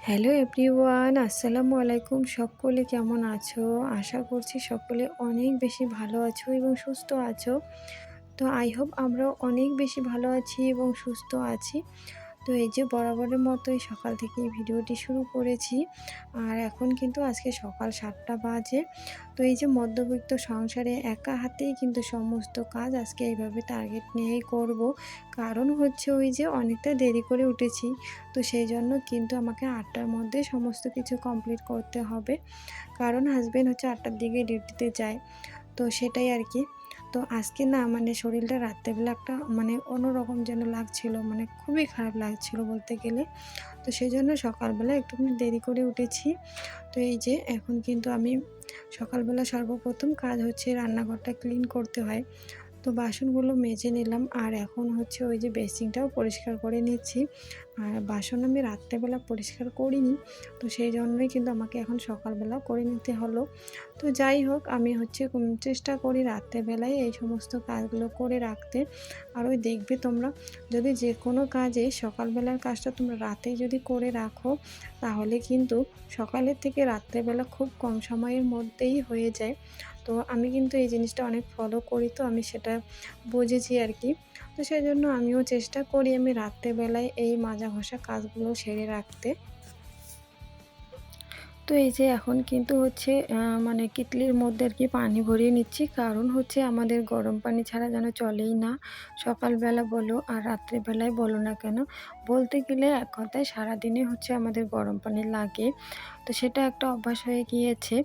Hello everyone, আসসালামু আলাইকুম। সকলে কেমন আছো? আশা করছি সকলে অনেক বেশি ভালো আছো এবং সুস্থ আছো। তো আই হোপ আমরাও অনেক বেশি ভালো আছি এবং সুস্থ আছি। তো এই যে বরাবরের মতোই সকাল থেকে ভিডিওটি শুরু করেছি। আর এখন কিন্তু আজকে সকাল সাতটা বাজে। তো এই যে মধ্যবিত্ত সংসারে একা হাতেই কিন্তু সমস্ত কাজ আজকে এইভাবে টার্গেট নিয়েই করব। কারণ হচ্ছে ওই যে অনেকটা দেরি করে উঠেছি। তো সেই জন্য কিন্তু আমাকে আটটার মধ্যে সমস্ত কিছু কমপ্লিট করতে হবে। কারণ হাজব্যান্ড হচ্ছে আটটার দিকে ডিউটিতে যায়। তো সেটাই আর কি। তো আজকে না মানে শরীরটা রাত্রেবেলা একটা মানে অন্যরকম যেন লাগছিল মানে খুবই খারাপ লাগছিল বলতে গেলে। তো সেই জন্য সকালবেলা একটুখানি দেরি করে উঠেছি। তো এই যে এখন কিন্তু আমি সকালবেলা সর্বপ্রথম কাজ হচ্ছে রান্নাঘরটা ক্লিন করতে হয়। তো বাসনগুলো মেজে নিলাম আর এখন হচ্ছে ওই যে বেসিংটাও পরিষ্কার করে নিচ্ছি। আর বাসন আমি রাত্রেবেলা পরিষ্কার করিনি, তো সেই জন্যই কিন্তু আমাকে এখন সকালবেলা করে নিতে হলো। তো যাই হোক, আমি হচ্ছে চেষ্টা করি রাত্রেবেলায় এই সমস্ত কাজগুলো করে রাখতে। আর ওই দেখবে তোমরা, যদি যে কোনো কাজে সকালবেলার কাজটা তোমরা রাতেই যদি করে রাখো, তাহলে কিন্তু সকালের থেকে রাত্রেবেলা খুব কম সময়ের মধ্যেই হয়ে যায়। তো আমি কিন্তু এই জিনিসটা অনেক ফলো করি তো আমি সেটা বুঝেছি আর কি। তো সেই জন্য আমিও চেষ্টা করি আমি রাত্রেবেলায় এই মাজা ঘষা কাজগুলো সেরে রাখতে। তো এই যে এখন কিন্তু হচ্ছে মানে কিতলির মধ্যে আর কি পানি ভরিয়ে নিচ্ছি। কারণ হচ্ছে আমাদের গরম পানি ছাড়া যেন চলেই না। সকালবেলা বলো আর রাত্রেবেলায় বলো না কেন? বলতে গেলে এক কথায় সারাদিনে হচ্ছে আমাদের গরম পানি লাগে। তো সেটা একটা অভ্যাস হয়ে গিয়েছে।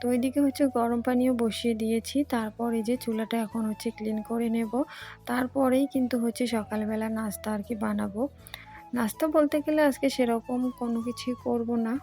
তো ওইদিকে হচ্ছে গরম পানিও বসিয়ে দিয়েছি। তারপর এই যে চুলাটা এখন হচ্ছে ক্লিন করে নেব। তারপরেই কিন্তু হচ্ছে সকালবেলা নাস্তা আর কি বানাবো। নাস্তা বলতে গেলে আজকে সেরকম কোনো কিছুই করব না।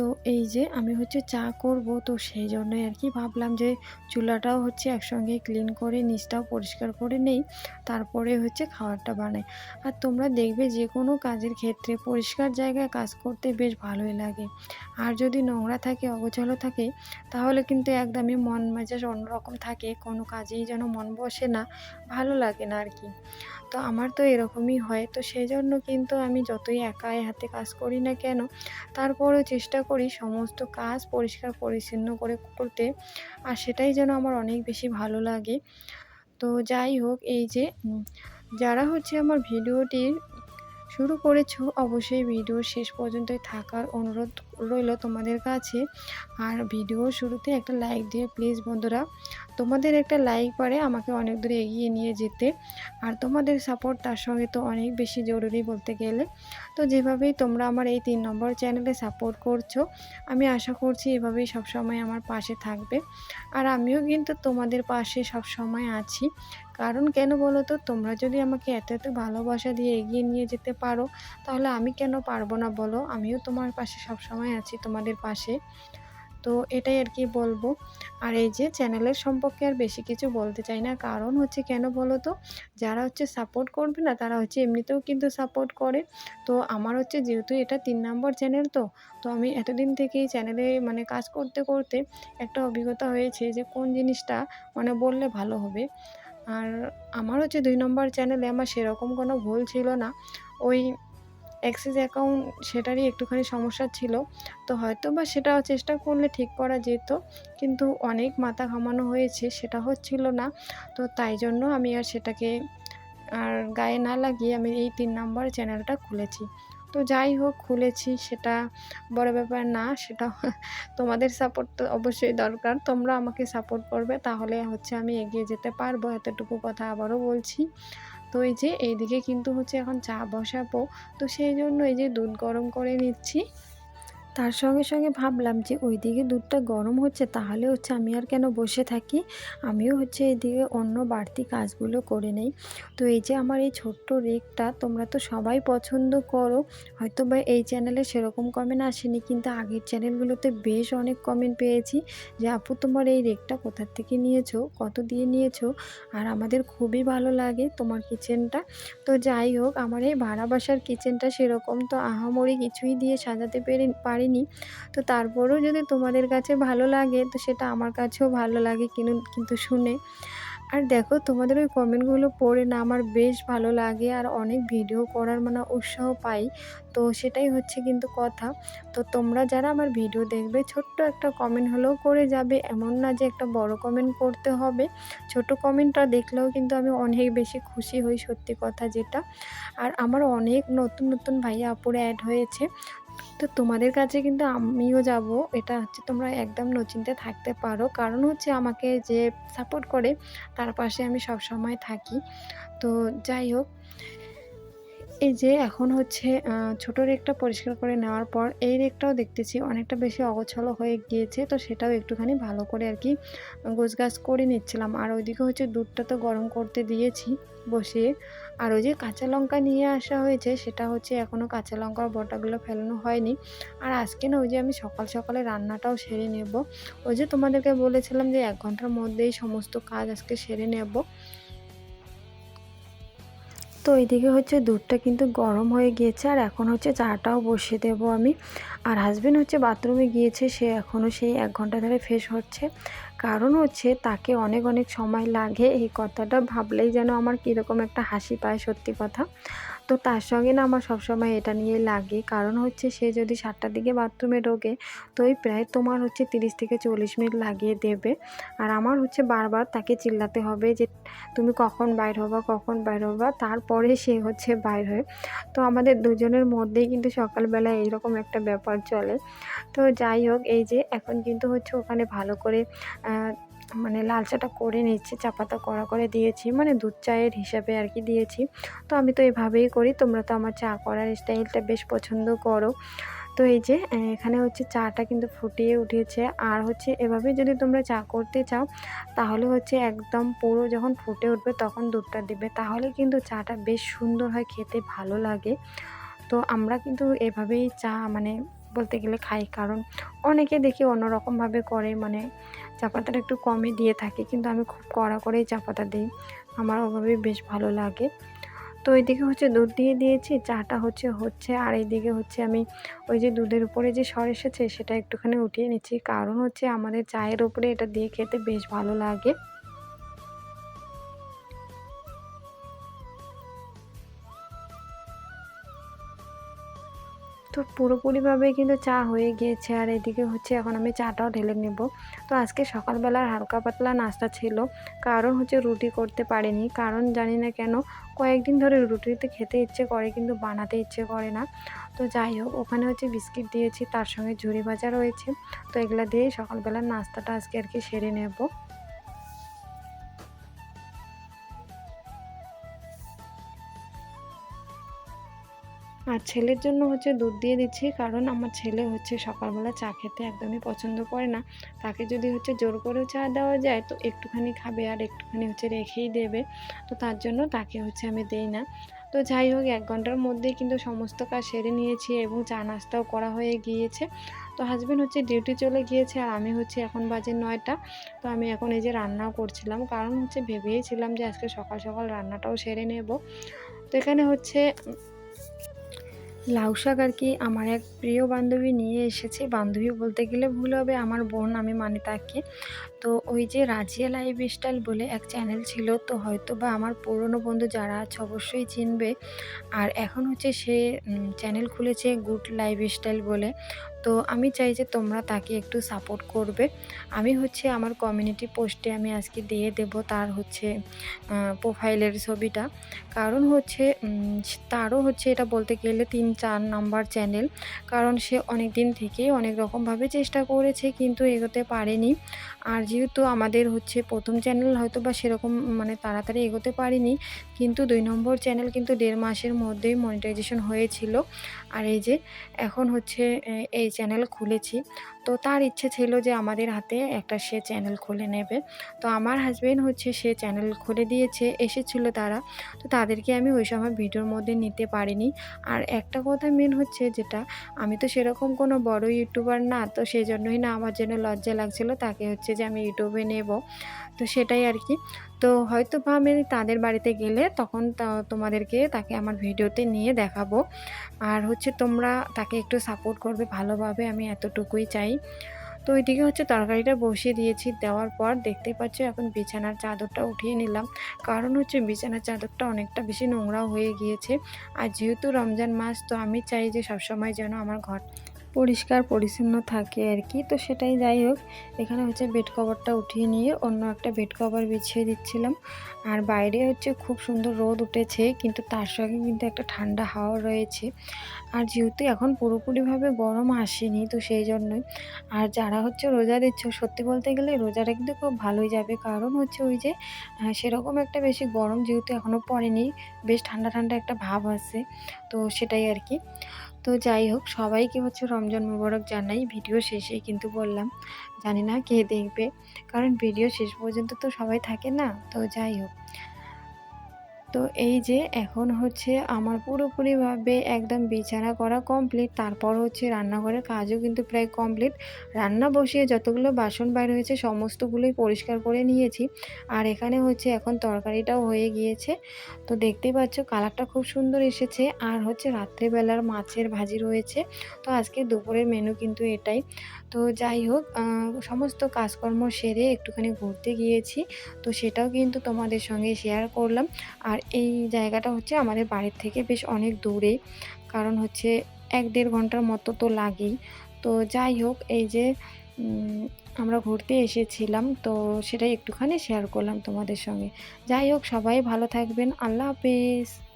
তো এই যে আমি হচ্ছে চা করব, তো সেই জন্যই আর কি ভাবলাম যে চুলাটাও হচ্ছে একসঙ্গে ক্লিন করে, নিচটাও পরিষ্কার করে নেই, তারপরে হচ্ছে খাবারটা বানাই। আর তোমরা দেখবে যে কোনো কাজের ক্ষেত্রে পরিষ্কার জায়গায় কাজ করতে বেশ ভালোই লাগে। আর যদি নোংরা থাকে, অগোছালো থাকে, তাহলে কিন্তু একদমই মন মেজাজ অন্যরকম থাকে, কোনো কাজেই যেন মন বসে না, ভালো লাগে না আর কি। তো আমার তো এরকমই হয়। তো সেই জন্য কিন্তু আমি যতই একাই হাতে কাজ করি না কেন, তারপরেও চেষ্টা করি সমস্ত কাজ পরিষ্কার পরিচ্ছন্ন করে করতে। আর সেটাই যেন আমার অনেক বেশি ভালো লাগে। তো যাই হোক, এই যে যারা হচ্ছে আমার ভিডিওটির শুরু করেছ, অবশ্যই ভিডিও শেষ পর্যন্তই থাকার অনুরোধ রইল তোমাদের কাছে। আর ভিডিও শুরুতে একটা লাইক দিয়ে প্লিজ বন্ধুরা, তোমাদের একটা লাইক পারে আমাকে অনেক দূরে এগিয়ে নিয়ে যেতে। আর তোমাদের সাপোর্ট তার সঙ্গে তো অনেক বেশি জরুরি বলতে গেলে। তো যেভাবেই তোমরা আমার এই তিন নম্বর চ্যানেলে সাপোর্ট করছ, আমি আশা করছি এভাবেই সবসময় আমার পাশে থাকবে। আর আমিও কিন্তু তোমাদের পাশে সব সময় আছি। কারণ কেন বলো তো তোমরা যদি আমাকে এত এত ভালোবাসা দিয়ে এগিয়ে নিয়ে যেতে পারো, তাহলে আমি কেন পারব না বলো? আমিও তোমার পাশে সবসময় আছি, তোমাদের পাশে। তো এটাই আর কি বলব। আর এই যে চ্যানেলের সম্পর্কে আর বেশি কিছু বলতে চাই না। কারণ হচ্ছে কেন বলো তো যারা হচ্ছে সাপোর্ট করবে না, তারা হচ্ছে এমনিতেও কিন্তু সাপোর্ট করে। তো আমার হচ্ছে যেহেতু এটা তিন নম্বর চ্যানেল তো তো আমি এতদিন থেকেই চ্যানেলে মানে কাজ করতে করতে একটা অভিজ্ঞতা হয়েছে যে কোন জিনিসটা মানে বললে ভালো হবে। আর আমার হচ্ছে দুই নম্বর চ্যানেলে আমার সেরকম কোনো ভুল ছিল না। ওই অ্যাক্সিস অ্যাকাউন্ট সেটারই একটুখানি সমস্যা ছিল। তো হয়তো বা সেটা চেষ্টা করলে ঠিক করা যেত, কিন্তু অনেক মাথা ঘামানো হয়েছে সেটা হচ্ছিল না। তো তাই জন্য আমি আর সেটাকে আর গায়ে না লাগিয়ে আমি এই তিন নম্বর চ্যানেলটা খুলেছি। তো যাই হোক, খুলেছি। সেটা বড় ব্যাপার না, সেটা তোমাদের সাপোর্ট তো অবশ্যই দরকার। তোমরা আমাকে সাপোর্ট করবে, তাহলে হচ্ছে আমি এগিয়ে যেতে পারব, এতটুকু কথা আবারও বলছি। তো এই যে, এইদিকে কিন্তু হচ্ছে এখন চা বসাবো। তো সেই জন্য এই যে দুধ গরম করে নিচ্ছি। তার সঙ্গে সঙ্গে ভাবলাম যে ওইদিকে দুধটা গরম হচ্ছে, তাহলে হচ্ছে আমি আর কেন বসে থাকি? আমিও হচ্ছে এইদিকে অন্য বাড়তি কাজগুলো করে নেই। তো এই যে আমার এই ছোট্ট রেকটা তোমরা তো সবাই পছন্দ করো। হয়তো বা এই চ্যানেলে সেরকম কমেন্ট আসেনি, কিন্তু আগের চ্যানেলগুলোতে বেশ অনেক কমেন্ট পেয়েছি যে, আপু, তোমার এই রেকটা কোথার থেকে নিয়েছো? কত দিয়ে নিয়েছো? আর আমাদের খুবই ভালো লাগে তোমার কিচেনটা তো যাই হোক, আমার এই ভাড়া বাসার কিচেনটা সেরকম তো আহামরি কিছুই দিয়ে সাজাতে পেরে পারি পারিনি তো তারপরেও যদি তোমাদের কাছে ভালো লাগে, তো সেটা আমার কাছেও ভালো লাগে কিন্তু কিন্তু শুনে। আর দেখো, তোমাদের ওই কমেন্টগুলো পড়ে না আমার বেশ ভালো লাগে, আর অনেক ভিডিও করার মানে উৎসাহ পাই। তো সেটাই হচ্ছে কিন্তু কথা। তো তোমরা যারা আমার ভিডিও দেখবে, ছোট্ট একটা কমেন্ট হলেও করে যাবে। এমন না যে একটা বড় কমেন্ট করতে হবে। ছোট কমেন্টটা দেখলেও কিন্তু আমি অনেক বেশি খুশি হই, সত্যি কথা যেটা। আর আমার অনেক নতুন নতুন ভাইয়া আপুরে অ্যাড হয়েছে। তো তোমাদের কাছে কিন্তু আমিও যাব। এটা হচ্ছে তোমরা একদম নচিন্তে থাকতে পারো। কারণ হচ্ছে আমাকে যে সাপোর্ট করে, তার পাশে আমি সব সময় থাকি। তো যাই হোক, এই যে এখন হচ্ছে ছোট রেকটা পরিষ্কার করে নেওয়ার পর, এই রেকটাও দেখতেছি অনেকটা বেশি অগোছালো হয়ে গিয়েছে। তো সেটাও একটুখানি ভালো করে আর কি, গোছগাছ করে নিচ্ছিলাম। আর ওইদিকে হচ্ছে দুধটা তো গরম করতে দিয়েছি। বসিয়ে আর ওই যে কাঁচা লঙ্কা নিয়ে আসা হয়েছে, সেটা হচ্ছে এখনও কাঁচা লঙ্কার বটাগুলো ফেলানো হয়নি। আর আজকে না ওই যে আমি সকাল সকালে রান্নাটাও সেরে নেব। ওই যে তোমাদেরকে বলেছিলাম যে এক ঘণ্টার মধ্যেই সমস্ত কাজ আজকে সেরে নেব। তো এইদিকে হচ্ছে দুধটা কিন্তু গরম হয়ে গিয়েছে, আর এখন হচ্ছে চাটাও বসিয়ে দেবো আমি। আর হাজব্যান্ড হচ্ছে বাথরুমে গিয়েছে, সে এখনও সেই এক ঘণ্টা ধরে ফ্রেশ হচ্ছে। কারণ হচ্ছে তাকে অনেক অনেক সময় লাগে এই কথাটা ভাবলেই যেন আমার কীরকম একটা হাসি পায় সত্যি কথা। তো তার সঙ্গে না আমার সবসময় এটা নিয়ে লাগে। কারণ হচ্ছে সে যদি সাতটার দিকে বাথরুমে ঢোকে, তো ওই প্রায় তোমার হচ্ছে তিরিশ থেকে চল্লিশ মিনিট লাগিয়ে দেবে। আর আমার হচ্ছে বারবার তাকে চিল্লাতে হবে যে, তুমি কখন বাইর হবা, কখন বাইর হবা? তারপরে সে হচ্ছে বাইর হয়। তো আমাদের দুজনের মধ্যেই কিন্তু সকালবেলা এইরকম একটা ব্যাপার চলে। তো যাই হোক, এই যে এখন কিন্তু হচ্ছে ওখানে ভালো করে মানে লাল চাটা করে নিচ্ছি চা পাতা কড়া করে দিয়েছি মানে দুধ চায়ের হিসাবে আর কি দিয়েছি। তো আমি তো এভাবেই করি, তোমরা তো আমার চা করার স্টাইলটা বেশ পছন্দ করো। তো এই যে এখানে হচ্ছে চাটা কিন্তু ফুটিয়ে উঠেছে। আর হচ্ছে এভাবে যদি তোমরা চা করতে চাও, তাহলে হচ্ছে একদম পুরো যখন ফুটে উঠবে তখন দুধটা দিবে। তাহলে কিন্তু চাটা বেশ সুন্দর হয়, খেতে ভালো লাগে। তো আমরা কিন্তু এভাবেই চা মানে বলতে গেলে খাই। কারণ অনেকে দেখি অন্যরকমভাবে করে মানে চা পাতাটা একটু কমই দিয়ে থাকি, কিন্তু আমি খুব কড়া করেই চা পাতা দিই। আমার ওভাবেই বেশ ভালো লাগে। তো এইদিকে হচ্ছে দুধ দিয়ে দিয়েছি, চাটা হচ্ছে হচ্ছে। আর এইদিকে হচ্ছে আমি ওই যে দুধের উপরে যে সর এসেছে, সেটা একটুখানি উঠিয়ে নিচ্ছি। কারণ হচ্ছে আমাদের চায়ের উপরে এটা দিয়ে খেতে বেশ ভালো লাগে। তো পুরোপুরিভাবে কিন্তু চা হয়ে গিয়েছে। আর এদিকে হচ্ছে এখন আমি চাটাও ঢেলে নেব। তো আজকে সকালবেলার হালকা পাতলা নাস্তা ছিল। কারণ হচ্ছে রুটি করতে পারিনি। কারণ জানি না কেন, কয়েকদিন ধরে রুটিতে খেতে ইচ্ছে করে কিন্তু বানাতে ইচ্ছে করে না। তো যাই হোক, ওখানে হচ্ছে বিস্কিট দিয়েছি, তার সঙ্গে ঝুড়ি ভাজা রয়েছে। তো এগুলো দিয়ে সকালবেলার নাস্তাটা আজকে আর কি সেরে নেব। আর ছেলের জন্য হচ্ছে দুধ দিয়ে দিচ্ছি। কারণ আমার ছেলে হচ্ছে সকালবেলা চা খেতে একদমই পছন্দ করে না। তাকে যদি হচ্ছে জোর করেও চা দেওয়া যায়, তো একটুখানি খাবে আর একটুখানি হচ্ছে রেখেই দেবে। তো তার জন্য তাকে হচ্ছে আমি দেই না। তো যাই হোক, এক ঘণ্টার মধ্যেই কিন্তু সমস্ত কাজ সেরে নিয়েছি এবং চা নাস্তাও করা হয়ে গিয়েছে। তো হাজব্যান্ড হচ্ছে ডিউটি চলে গিয়েছে আর আমি হচ্ছে এখন বাজে নয়টা। তো আমি এখন এই যে রান্নাও করছিলাম। কারণ হচ্ছে ভেবেইছিলাম যে আজকে সকাল সকাল রান্নাটাও সেরে নেব। তো এখানে হচ্ছে লাউ শাক আর কি আমার এক প্রিয় বান্ধবী নিয়ে এসেছে। বান্ধবী বলতে গেলে ভুল হবে, আমার বোন, আমি মানে তাকে তো ওই যে রাজিয়া লাইফ স্টাইল বলে এক চ্যানেল ছিল, তো হয়তো বা আমার পুরনো বন্ধু যারা আছে অবশ্যই চিনবে। আর এখন হচ্ছে সে চ্যানেল খুলেছে গুড লাইফ স্টাইল বলে। তো আমি চাই যে তোমরা তাকে একটু সাপোর্ট করবে। আমি হচ্ছে আমার কমিউনিটি পোস্টে আমি আজকে দিয়ে দেব তার হচ্ছে প্রোফাইলের ছবিটা। কারণ হচ্ছে তারও হচ্ছে এটা বলতে গেলে তিন চার নাম্বার চ্যানেল কারণ সে অনেক দিন থেকেই অনেক রকমভাবে চেষ্টা করেছে কিন্তু এগোতে পারেনি। আর যেহেতু আমাদের হচ্ছে প্রথম চ্যানেল হয়তো বা সেরকম মানে তাড়াতাড়ি এগোতে পারিনি কিন্তু দুই নম্বর চ্যানেল কিন্তু দেড় মাসের মধ্যেই মনিটাইজেশন হয়েছিল। আর এই যে, এখন হচ্ছে এই চ্যানেল খুলেছি। তো তার ইচ্ছে ছিল যে আমাদের হাতে একটা সে চ্যানেল খুলে নেবে। তো আমার হাজব্যান্ড হচ্ছে সে চ্যানেল খুলে দিয়েছে, এসেছিল তারা। তো তাদেরকে আমি ওই সময় ভিডিওর মধ্যে নিতে পারিনি। আর একটা কথা মেন হচ্ছে যেটা, আমি তো সেরকম কোনো বড় ইউটিউবার না, তো সেই জন্যই না আমার জন্য লজ্জা লাগছিল, তাকে হচ্ছে যে আমি ইউটিউবে নেব। তো সেটাই আর কি। তো হয়তো বা আমি তাদের বাড়িতে গেলে তখন তোমাদেরকে তাকে আমার ভিডিওতে নিয়ে দেখাবো। আর হচ্ছে তোমরা তাকে একটু সাপোর্ট করবে ভালোভাবে, আমি এতটুকুই চাই। তো ওইদিকে হচ্ছে তরকারিটা বসিয়ে দিয়েছি। দেওয়ার পর দেখতে পাচ্ছ এখন বিছানার চাদরটা উঠিয়ে নিলাম। কারণ হচ্ছে বিছানার চাদরটা অনেকটা বেশি নোংরা হয়ে গিয়েছে। আর যেহেতু রমজান মাস, তো আমি চাই যে সবসময় যেন আমার ঘর পরিষ্কার, পরিচ্ছন্ন থাকে আর কি। তো সেটাই যাই হোক, এখানে হচ্ছে বেড কভারটা উঠিয়ে নিয়ে অন্য একটা বেড কভার বিছিয়ে দিচ্ছিলাম। আর বাইরে হচ্ছে খুব সুন্দর রোদ উঠেছে, কিন্তু তার সঙ্গে কিন্তু একটা ঠান্ডা হাওয়া রয়েছে। আর যেহেতু এখন পুরোপুরিভাবে গরম আসেনি, তো সেই জন্যই। আর যারা হচ্ছে রোজা দিচ্ছ, সত্যি বলতে গেলে রোজাটা কিন্তু খুব ভালোই যাবে। কারণ হচ্ছে ওই যে সেরকম একটা বেশি গরম যেহেতু এখনও পড়েনি, বেশ ঠান্ডা ঠান্ডা একটা ভাব আছে, তো সেটাই আর কি। তো যাই হোক, সবাইকে হচ্ছে রমজান মোবারক জানাই। ভিডিও শেষে কিন্তু বললাম, জানি না কে দেখবে, কারণ ভিডিও শেষ পর্যন্ত তো সবাই থাকে না। তো যাই হোক তো এই যে এখন হচ্ছে আমার পুরোপুরিভাবে একদম বিছানা করা কমপ্লিট তারপর হচ্ছে রান্নাঘরের কাজও কিন্তু প্রায় কমপ্লিট রান্না বসিয়ে যতগুলো বাসন বাইর হয়েছে সমস্তগুলোই পরিষ্কার করে নিয়েছি। আর এখানে হচ্ছে এখন তরকারিটাও হয়ে গিয়েছে। তো দেখতেই পাচ্ছ কালারটা খুব সুন্দর এসেছে। আর হচ্ছে রাত্রেবেলার মাছের ভাজি রয়েছে। তো আজকে দুপুরের মেনু কিন্তু এটাই। তো যাই হোক সমস্ত কাজকর্ম সেরে একটুখানি ঘুরতে গিয়েছি। তো সেটাও কিন্তু তোমাদের সঙ্গে শেয়ার করলাম। আর এই জায়গাটা হচ্ছে আমাদের বাড়ির থেকে বেশ অনেক দূরে। কারণ হচ্ছে এক দেড় ঘণ্টার মতো তো লাগেই। তো যাই হোক, এই যে আমরা ঘুরতে এসেছিলাম, তো সেটাই একটুখানি শেয়ার করলাম তোমাদের সঙ্গে। যাই হোক, সবাই ভালো থাকবেন। আল্লাহ হাফেজ।